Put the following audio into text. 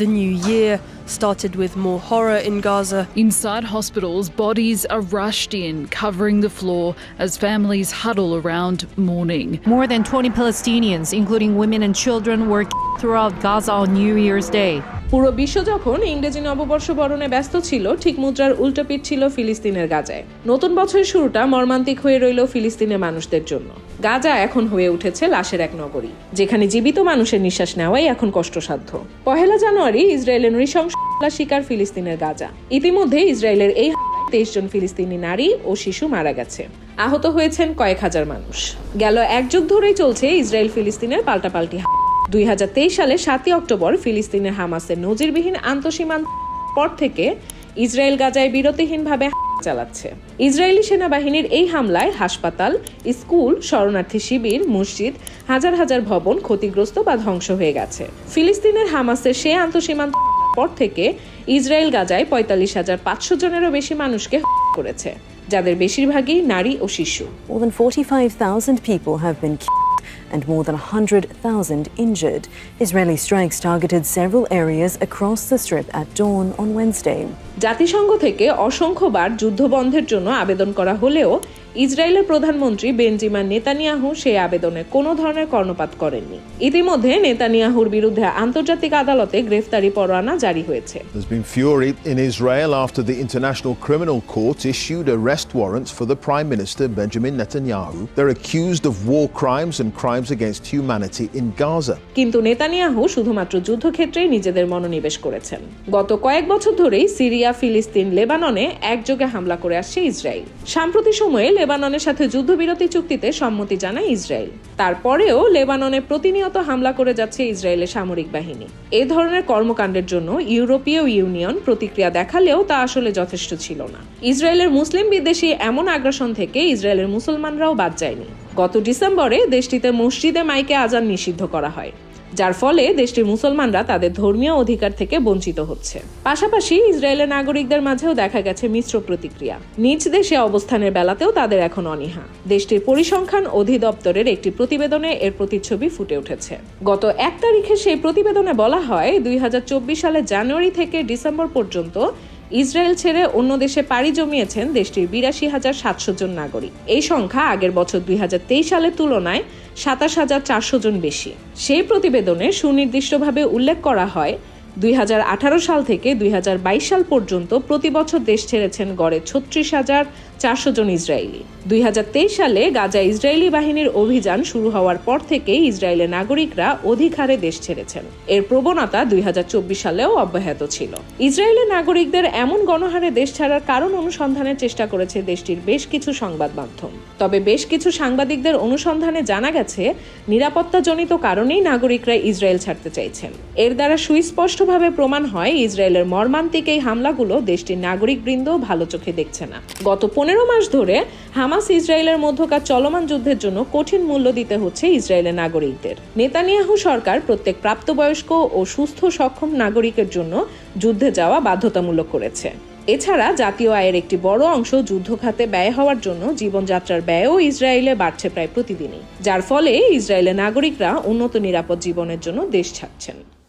The new year started with more horror in Gaza. Inside hospitals, bodies are rushed in, covering the floor as families huddle around mourning. More than 20 Palestinians, including women and children, were throughout Gaza on New Year's Day. পুরো বিশ্ব যখন ইংরেজি নববর্ষ বরণে ব্যস্ত ছিল, ঠিক মুদ্রার উল্টো পিঠ ছিল ফিলিস্তিনের গাজায়। নতুন বছরের শুরুটা মর্মান্তিক হয়ে রইল ফিলিস্তিনের মানুষদের জন্য। গাজা এখন হয়ে উঠেছে লাশের এক নগরী, যেখানে জীবিত মানুষের নিঃশ্বাস নেওয়াই এখন কষ্টসাধ্য। পহেলা জানুয়ারি ইসরায়েলের নৃশংস শিকার ফিলিস্তিনের গাজা। ইতিমধ্যে ইসরায়েলের এই তেইশ জন ফিলিস্তিনি নারী ও শিশু মারা গেছে। আহত হয়েছেন কয়েক হাজার মানুষ। গেল এক যুগ ধরেই চলছে ইসরায়েল ফিলিস্তিনের পাল্টাপাল্টি। দুই সালে সাতই অক্টোবর ফিলিস্তিনের হামাসের নজিরবিহীন আন্তঃসীমান্ত পর থেকে ইসরায়েল গাজায় বিরতিহীনভাবে চালাচ্ছে। ইসরায়েলি সেনাবাহিনীর এই হামলায় হাসপাতাল স্কুল শরণার্থী শিবির মসজিদ হাজার হাজার ভবন ক্ষতিগ্রস্ত বা ধ্বংস হয়ে গেছে। ফিলিস্তিনের হামাসের সেই আন্তঃসীমান্ত পর থেকে ইসরায়েল গাজায় পঁয়তাল্লিশ হাজার পাঁচশো জনেরও বেশি মানুষকে করেছে যাদের বেশিরভাগই নারী ও শিশু। More than 45,000 people have been killed. And more than 100,000 injured. Israeli strikes targeted several areas across the strip at dawn on Wednesday. জাতিসংঘ থেকে অসংখ্যবার যুদ্ধবন্ধের জন্য আবেদন করা হলেও ইসরায়েলের প্রধানমন্ত্রী বেনজিমান নেতানিয়াহু সেই আবেদনে কোনো ধরনের কর্ণপাত করেননি ইতিমধ্যে নেতানিয়াহুর বিরুদ্ধে আন্তর্জাতিক আদালতে গ্রেফতারি পরোয়ানা জারি হয়েছে There's been fury in Israel after the International Criminal Court issued arrest warrants for the Prime Minister Benjamin Netanyahu. They're accused of war crimes and crimes against humanity in Gaza. কিন্তু নেতানিয়াহু শুধুমাত্র যুদ্ধক্ষেত্রেই নিজেদের মনোনিবেশ করেছেন গত কয়েক বছর ধরেই সিরিয়া ফিলিস্তিন, লেবাননে একযোগে হামলা করে আসছে ইসরায়েল। সাম্প্রতিক সময়ে লেবাননের সাথে যুদ্ধবিরতি চুক্তিতে সম্মতি জানায় ইসরায়েল। তারপরেও লেবাননে প্রতিনিয়ত হামলা করে যাচ্ছে ইসরায়েলের সামরিক বাহিনী। এ ধরনের কর্মকাণ্ডের জন্য ইউরোপীয় ইউনিয়ন প্রতিক্রিয়া দেখালেও তা আসলে যথেষ্ট ছিল না। ইসরায়েলের মুসলিম বিদ্বেষী এমন আগ্রাসন থেকে ইসরায়েলের মুসলমানরাও বাদ যায়নি। গত ডিসেম্বরে দেশটিতে মসজিদে মাইকে আজান নিষিদ্ধ করা হয়। যার ফলে দেশটির মুসলমানরা তাদের ধর্মীয় অধিকার থেকে বঞ্চিত হচ্ছে। পাশাপাশি ইসরায়েলের নাগরিকদের মাঝেও দেখা গেছে মিশ্র প্রতিক্রিয়া। নিজ দেশে অবস্থানের বেলাতেও তাদের এখন অনীহা। দেশটির পরিসংখ্যান অধিদপ্তরের একটি প্রতিবেদনে এর প্রতিচ্ছবি ফুটে উঠেছে। গত এক তারিখে সেই প্রতিবেদনে বলা হয়, দুই সালের জানুয়ারি থেকে ডিসেম্বর পর্যন্ত ইসরায়েল ছেড়ে অন্য দেশে পাড়ি জমিয়েছেন দেশটির বিরাশি হাজার সাতশো জন নাগরিক। এই সংখ্যা আগের বছর দুই হাজার তেইশ সালের তুলনায় সাতাশ হাজার চারশো জন বেশি। সেই প্রতিবেদনে সুনির্দিষ্টভাবে উল্লেখ করা হয়, দুই হাজার আঠারো সাল থেকে দুই হাজার বাইশ সাল পর্যন্ত প্রতি বছর দেশ ছেড়েছেন গড়ে ছত্রিশ হাজার চারশো জন ইসরায়েলি। দুই হাজার তেইশ সালে গাজা ইসরায়েলি বাহিনীর অভিযান শুরু হওয়ার পর থেকেই ইসরায়েলের নাগরিকরা অধিক হারে দেশ ছেড়েছেন। এর প্রবণতা দুই সালেও অব্যাহত ছিল। ইসরায়েলের নাগরিকদের এমন গণহারে দেশ ছাড়ার কারণ অনুসন্ধানের চেষ্টা করেছে দেশটির বেশ কিছু সংবাদ মাধ্যম। তবে বেশ কিছু সাংবাদিকদের অনুসন্ধানে জানা গেছে, নিরাপত্তাজনিত কারণেই নাগরিকরা ইসরায়েল ছাড়তে চাইছেন। এর দ্বারা সুস্পষ্টভাবে প্রমাণ হয়, ইসরায়েলের মর্মান্তিক এই হামলাগুলো দেশটির নাগরিকবৃন্দ ভালো চোখে দেখছে না। গত পনেরো মাস ধরে হামাস ইসরায়েলের মধ্যকার চলমান যুদ্ধের জন্য কঠিন মূল্য দিতে হচ্ছে ইসরায়েলের নাগরিকদের। নেতানিয়াহু সরকার প্রত্যেক প্রাপ্তবয়স্ক ও সুস্থ সক্ষম নাগরিকের জন্য যুদ্ধে যাওয়া বাধ্যতামূলক করেছে। এছাড়া জাতীয় আয়ের একটি বড় অংশ যুদ্ধ খাতে ব্যয় হওয়ার জন্য জীবনযাত্রার ব্যয়ও ইসরায়েলে বাড়ছে প্রায় প্রতিদিনই, যার ফলে ইসরায়েলের নাগরিকরা উন্নত নিরাপদ জীবনের জন্য দেশ ছাড়ছেন।